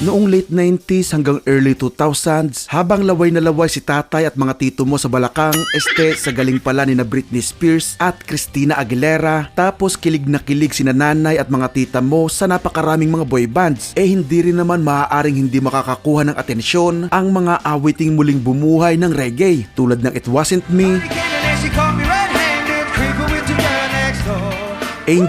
Noong late 90s hanggang early 2000s, habang laway na laway si tatay at mga tito mo sa Balakang, este sa galing pala ni na Britney Spears at Christina Aguilera, tapos kilig na kilig si nanay at mga tita mo sa napakaraming mga boy bands, eh hindi rin naman maaaring hindi makakakuha ng atensyon ang mga awiting muling bumuhay ng reggae, tulad ng It Wasn't Me, And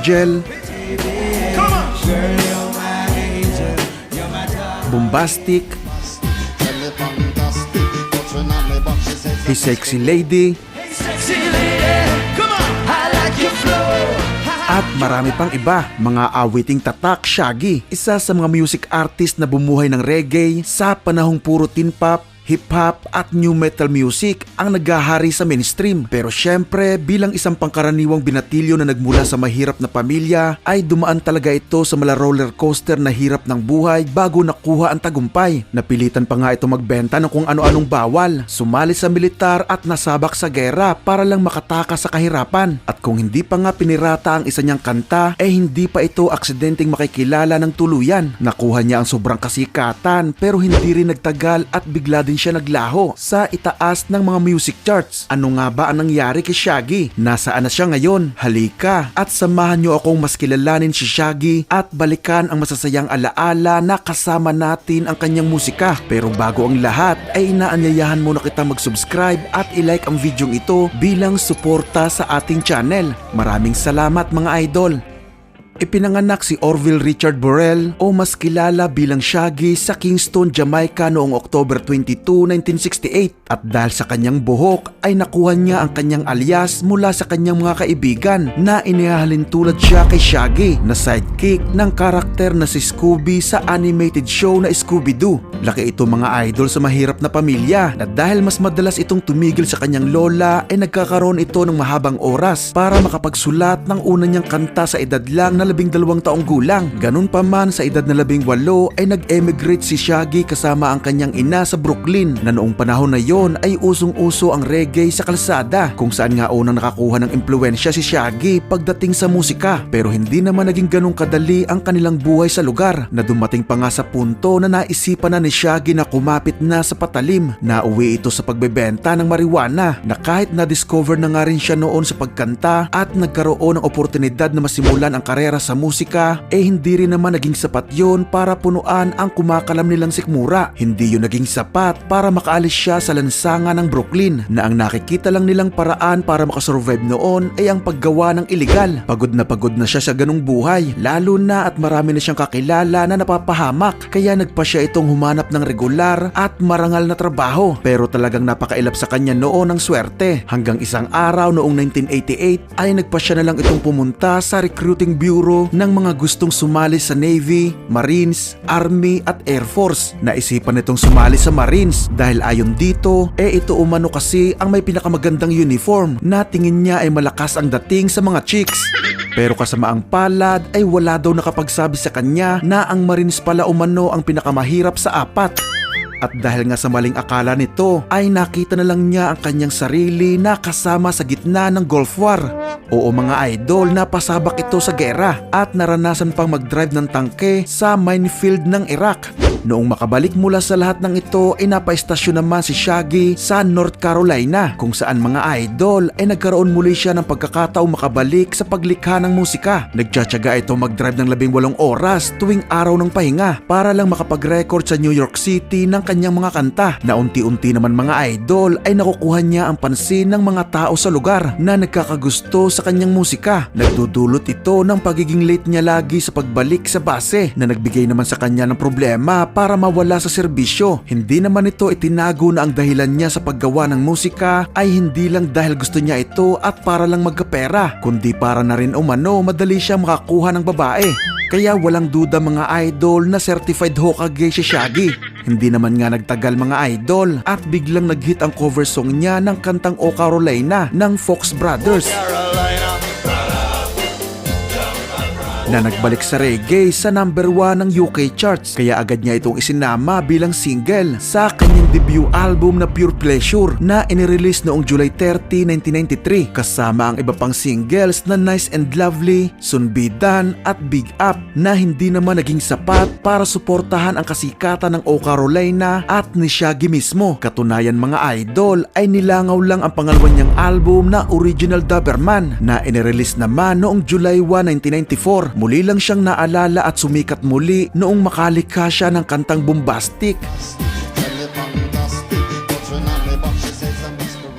I like your flow. at marami pang iba, mga awiting tatak, Shaggy, isa sa mga music artist na bumuhay ng reggae sa panahong puro teen pop, hip-hop at new metal music ang naghahari sa mainstream. Pero syempre, bilang isang pangkaraniwang binatilyo na nagmula sa mahirap na pamilya, ay dumaan talaga ito sa mala roller coaster na hirap ng buhay bago nakuha ang tagumpay. Napilitan pa nga ito magbenta ng kung ano-anong bawal, sumali sa militar at nasabak sa gera para lang makatakas sa kahirapan. At kung hindi pa nga pinirata ang isa niyang kanta, eh hindi pa ito aksidenteng makikilala ng tuluyan. Nakuha niya ang sobrang kasikatan pero hindi rin nagtagal at bigla din siya naglaho sa itaas ng mga music charts. Ano nga ba ang nangyari kay Shaggy? Nasaan na siya ngayon? Halika at samahan niyo akong mas kilalanin si Shaggy at balikan ang masasayang alaala na kasama natin ang kanyang musika. Pero bago ang lahat ay inaanyayahan muna kita mag-subscribe at i-like ang video ito bilang suporta sa ating channel. Maraming salamat mga idol! Ipinanganak si Orville Richard Burrell o mas kilala bilang Shaggy sa Kingston, Jamaica noong October 22, 1968 at dahil sa kanyang buhok ay nakuha niya ang kanyang alias mula sa kanyang mga kaibigan na inihahalin tulad siya kay Shaggy na sidekick ng karakter na si Scooby sa animated show na Scooby-Doo. Laki ito mga idol sa mahirap na pamilya na dahil mas madalas itong tumigil sa kanyang lola ay nagkakaroon ito ng mahabang oras para makapagsulat ng una niyang kanta sa edad lang na labing dalawang taong gulang. Ganun pa man sa edad na labing walo ay nag-emigrate si Shaggy kasama ang kanyang ina sa Brooklyn na noong panahon na yon ay usong-uso ang reggae sa kalsada kung saan nga unang nakakuha ng impluensya si Shaggy pagdating sa musika. Pero hindi naman naging ganun kadali ang kanilang buhay sa lugar. Na dumating pa nga sa punto na naisipan na ni Shaggy na kumapit na sa patalim. Na uwi ito sa pagbebenta ng marijuana na kahit na-discover na nga rin siya noon sa pagkanta at nagkaroon ng oportunidad na masimulan ang karera sa musika eh hindi rin naman naging sapat yon para punuan ang kumakalam nilang sikmura. Hindi yun naging sapat para makaalis siya sa lansangan ng Brooklyn na ang nakikita lang nilang paraan para makasurvive noon ay ang paggawa ng iligal. Pagod na pagod na siya sa ganung buhay lalo na at marami na siyang kakilala na napapahamak kaya nagpa siya itong humanap ng regular at marangal na trabaho pero talagang napakailap sa kanya noon ang swerte hanggang isang araw noong 1988 ay nagpa siya na lang itong pumunta sa recruiting bureau ng mga gustong sumali sa Navy, Marines, Army at Air Force. Naisipan nitong sumali sa Marines dahil ayon dito, eh ito umano kasi ang may pinakamagandang uniform na tingin niya ay malakas ang dating sa mga chicks. Pero kasamaang palad ay wala daw nakapagsabi sa kanya na ang Marines pala umano ang pinakamahirap sa apat. At dahil nga sa maling akala nito ay nakita na lang niya ang kanyang sarili na kasama sa gitna ng Gulf War. Oo mga idol, napasabak ito sa gera at naranasan pang mag-drive ng tangke sa minefield ng Iraq. Noong makabalik mula sa lahat ng ito ay napaestasyon naman si Shaggy sa North Carolina kung saan mga idol ay nagkaroon muli siya ng pagkakataong makabalik sa paglikha ng musika. Nagtsatsaga ito mag-drive ng labing walong oras tuwing araw ng pahinga para lang makapag-record sa New York City ng kanyang mga kanta na unti-unti naman mga idol ay nakukuha niya ang pansin ng mga tao sa lugar na nagkakagusto sa kanyang musika. Nagdudulot ito ng pagiging late niya lagi sa pagbalik sa base na nagbigay naman sa kanya ng problema para mawala sa serbisyo. Hindi naman ito itinago na ang dahilan niya sa paggawa ng musika ay hindi lang dahil gusto niya ito at para lang magkapera, kundi para na rin umano madali siya makakuha ng babae. Kaya walang duda mga idol na certified Hokage si Shaggy. Hindi naman nga nagtagal mga idol at biglang nag-hit ang cover song niya ng kantang O Carolina ng Fox Brothers. Na nagbalik sa reggae sa number 1 ng UK charts kaya agad niya itong isinama bilang single sa kanyang debut album na Pure Pleasure na inirelease noong July 30, 1993 kasama ang iba pang singles na Nice and Lovely, Sunbidan at Big Up na hindi naman naging sapat para suportahan ang kasikatan ng O Carolina at ni Shaggy mismo. Katunayan mga idol ay nilangaw lang ang pangalawa niyang album na Original Doberman na inirelease naman noong July 1, 1994. Muli lang siyang naalala at sumikat muli noong makalikha siya ng kantang Bombastic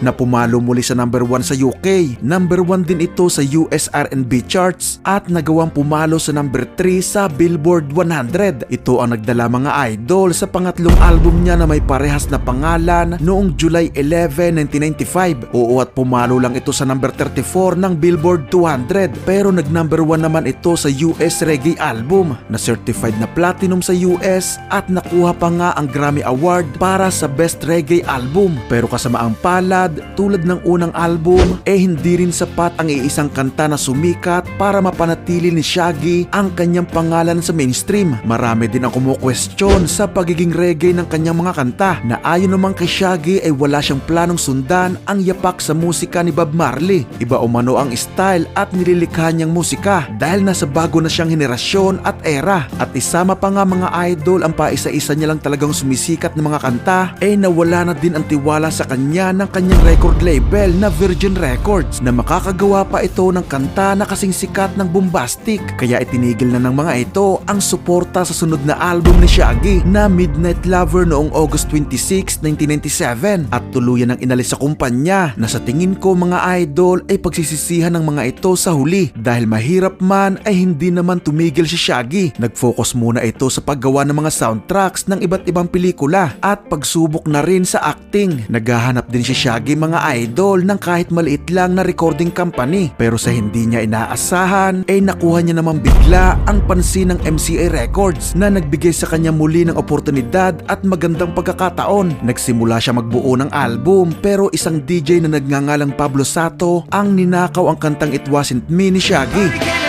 na pumalo muli sa number 1 sa UK. Number 1 din ito sa US R&B charts at nagawang pumalo sa number 3 sa Billboard 100. Ito ang nagdala mga idol sa pangatlong album niya na may parehas na pangalan noong July 11, 1995. Oo at pumalo lang ito sa number 34 ng Billboard 200 pero nag number 1 naman ito sa US Reggae album na certified na platinum sa US at nakuha pa nga ang Grammy Award para sa Best Reggae Album. Pero kasama ang palad, tulad ng unang album, eh hindi rin sapat ang iisang kanta na sumikat para mapanatili ni Shaggy ang kanyang pangalan sa mainstream. Marami din ang kumukwestiyon sa pagiging reggae ng kanyang mga kanta na ayon naman kay Shaggy ay wala siyang planong sundan ang yapak sa musika ni Bob Marley. Iba umano ang style at nililikha niyang musika dahil nasa bago na siyang henerasyon at era. At isama pa nga mga idol ang paisa-isa niya lang talagang sumisikat ng mga kanta ay nawala na din ang tiwala sa kanya ng kanyang record label na Virgin Records na makakagawa pa ito ng kanta na kasing sikat ng bombastic. Kaya itinigil na ng mga ito ang suporta sa sunod na album ni Shaggy na Midnight Lover noong August 26, 1997 at tuluyan ng inalis sa kumpanya na sa tingin ko mga idol ay pagsisisihan ng mga ito sa huli dahil mahirap man ay hindi naman tumigil si Shaggy. Nag-focus muna ito sa paggawa ng mga soundtracks ng iba't ibang pelikula at pagsubok na rin sa acting. Naghahanap din si Shaggy mga idol ng kahit maliit lang na recording company pero sa hindi niya inaasahan ay nakuha niya naman bigla ang pansin ng MCA Records na nagbigay sa kanya muli ng oportunidad at magandang pagkakataon. Nagsimula siya magbuo ng album pero isang DJ na nagngangalang Pablo Sato ang ninakaw ang kantang It Wasn't Me ni Shaggy.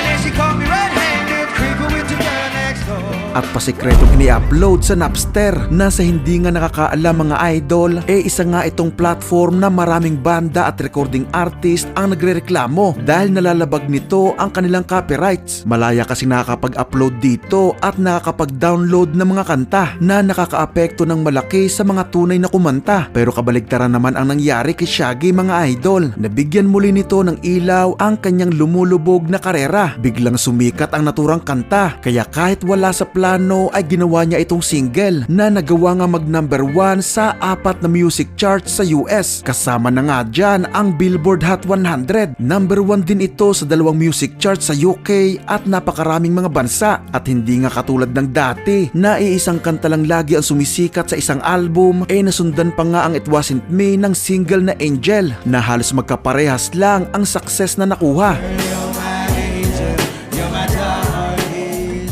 At pasikretong ini-upload sa Napster na sa hindi nga nakakaalam mga idol eh isa nga itong platform na maraming banda at recording artist ang nagrereklamo dahil nalalabag nito ang kanilang copyrights. Malaya kasi nakakapag-upload dito at nakakapag-download ng mga kanta na nakakaapekto ng malaki sa mga tunay na kumanta. Pero kabaligtaran naman ang nangyari kay Shaggy mga idol. Nabigyan muli nito ng ilaw ang kanyang lumulubog na karera. Biglang sumikat ang naturang kanta kaya kahit wala sa plano ay ginawa niya itong single na nagawa nga mag number 1 sa apat na music charts sa US. Kasama na nga dyan ang Billboard Hot 100. Number 1 din ito sa dalawang music charts sa UK at napakaraming mga bansa. At hindi nga katulad ng dati na iisang kanta lang lagi ang sumisikat sa isang album eh nasundan pa nga ang It Wasn't Me ng single na Angel na halos magkaparehas lang ang success na nakuha.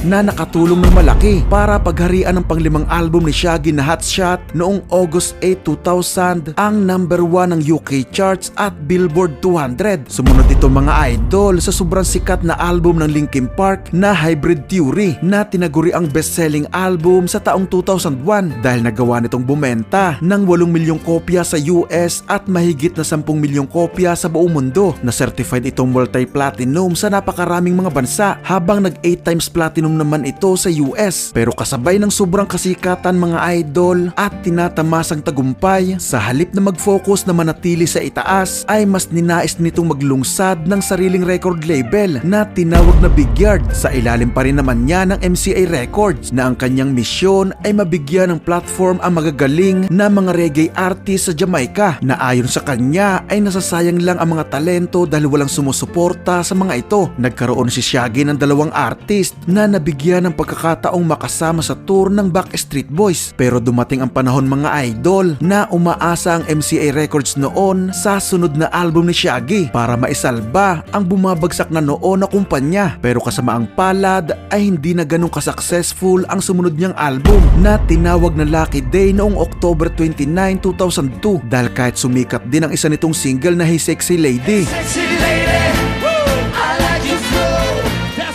Na nakatulong ng malaki para pagharian ng panglimang album ni Shaggy na Hot Shot noong August 8, 2000 ang number 1 ng UK charts at Billboard 200. Sumunod ito mga idol sa sobrang sikat na album ng Linkin Park na Hybrid Theory na tinaguri ang best-selling album sa taong 2001 dahil nagawa nitong bumenta ng 8 milyong kopya sa US at mahigit na 10 milyong kopya sa buong mundo na certified itong multi-platinum sa napakaraming mga bansa habang nag 8 times platinum naman ito sa US. Pero kasabay ng sobrang kasikatan mga idol at tinatamasang tagumpay, sa halip na mag-focus na manatili sa itaas ay mas ninais nitong maglungsad ng sariling record label na tinawag na Big Yard. Sa ilalim pa rin naman niya ng MCA Records na ang kanyang misyon ay mabigyan ng platform ang magagaling na mga reggae artist sa Jamaica na ayon sa kanya ay nasasayang lang ang mga talento dahil walang sumusuporta sa mga ito. Nagkaroon si Shaggy ng dalawang artist na nabigyan ng pagkakataong makasama sa tour ng Backstreet Boys. Pero dumating ang panahon mga idol na umaasa ang MCA Records noon sa sunod na album ni Shaggy para maisalba ang bumabagsak na noon na kumpanya. Pero kasama ang palad ay hindi na ganun ka-successful ang sumunod niyang album na tinawag na Lucky Day noong October 29, 2002 dahil kahit sumikat din ang isa nitong single na Hey Sexy Lady Sexy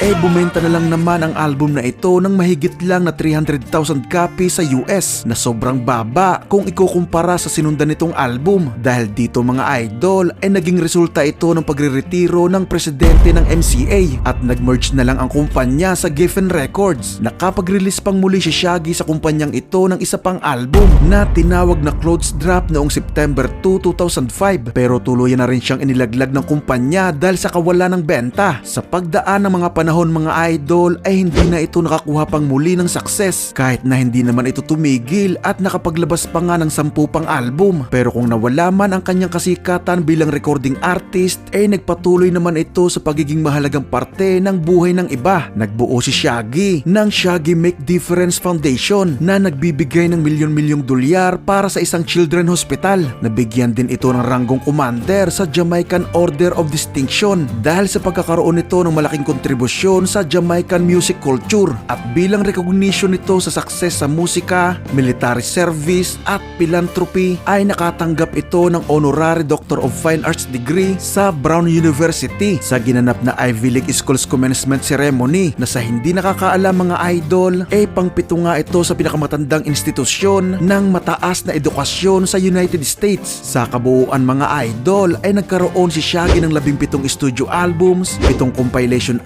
eh bumenta na lang naman ang album na ito ng mahigit lang na 300,000 copies sa US na sobrang baba kung ikukumpara sa sinundan nitong album dahil dito mga idol ay naging resulta ito ng pagreretiro ng presidente ng MCA at nag-merge na lang ang kumpanya sa Geffen Records. Nakapag-release pang muli si Shaggy sa kumpanyang ito ng isa pang album na tinawag na Clothes Drop noong September 2, 2005 pero tuluyan na rin siyang inilaglag ng kumpanya dahil sa kawalan ng benta. Sa pagdaan ng mga panahon mga idol ay hindi na ito nakakuha pang muli ng success kahit na hindi naman ito tumigil at nakapaglabas pa nga ng sampu pang album. Pero kung nawala man ang kanyang kasikatan bilang recording artist ay nagpatuloy naman ito sa pagiging mahalagang parte ng buhay ng iba. Nagbuo si Shaggy ng Shaggy Make Difference Foundation na nagbibigay ng milyon-milyong dolyar para sa isang children hospital. Nabigyan din ito ng ranggong commander sa Jamaican Order of Distinction dahil sa pagkakaroon nito ng malaking kontribusyon sa Jamaican music culture at bilang recognition nito sa success sa musika, military service at philanthropy ay nakatanggap ito ng Honorary Doctor of Fine Arts degree sa Brown University sa ginanap na Ivy League Schools Commencement Ceremony na sa hindi nakakaalam mga idol ay pangpito nga ito sa pinakamatandang institusyon ng mataas na edukasyon sa United States. Sa kabuuan mga idol ay nagkaroon si Shaggy ng 17 studio albums, 7 compilation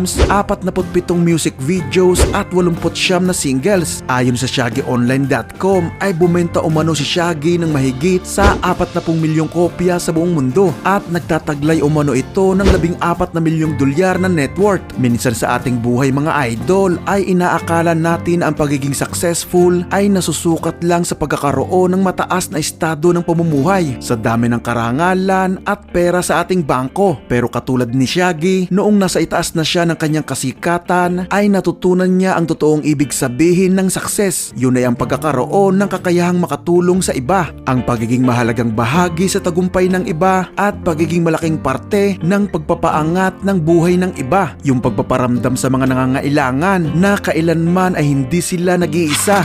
albums, 47 music videos at 89 na singles. Ayon sa ShaggyOnline.com ay bumenta umano si Shaggy ng mahigit sa 40 milyong kopya sa buong mundo at nagtataglay umano ito ng 14 na milyong dolyar na net worth. Minsan sa ating buhay mga idol ay inaakala natin ang pagiging successful ay nasusukat lang sa pagkakaroon ng mataas na estado ng pamumuhay sa dami ng karangalan at pera sa ating bangko. Pero katulad ni Shaggy, noong nasa itaas na siya ng kanyang kasikatan ay natutunan niya ang totoong ibig sabihin ng success. Yun ay ang pagkakaroon ng kakayahang makatulong sa iba, ang pagiging mahalagang bahagi sa tagumpay ng iba at pagiging malaking parte ng pagpapaangat ng buhay ng iba. Yung pagpaparamdam sa mga nangangailangan na kailanman ay hindi sila nag-iisa.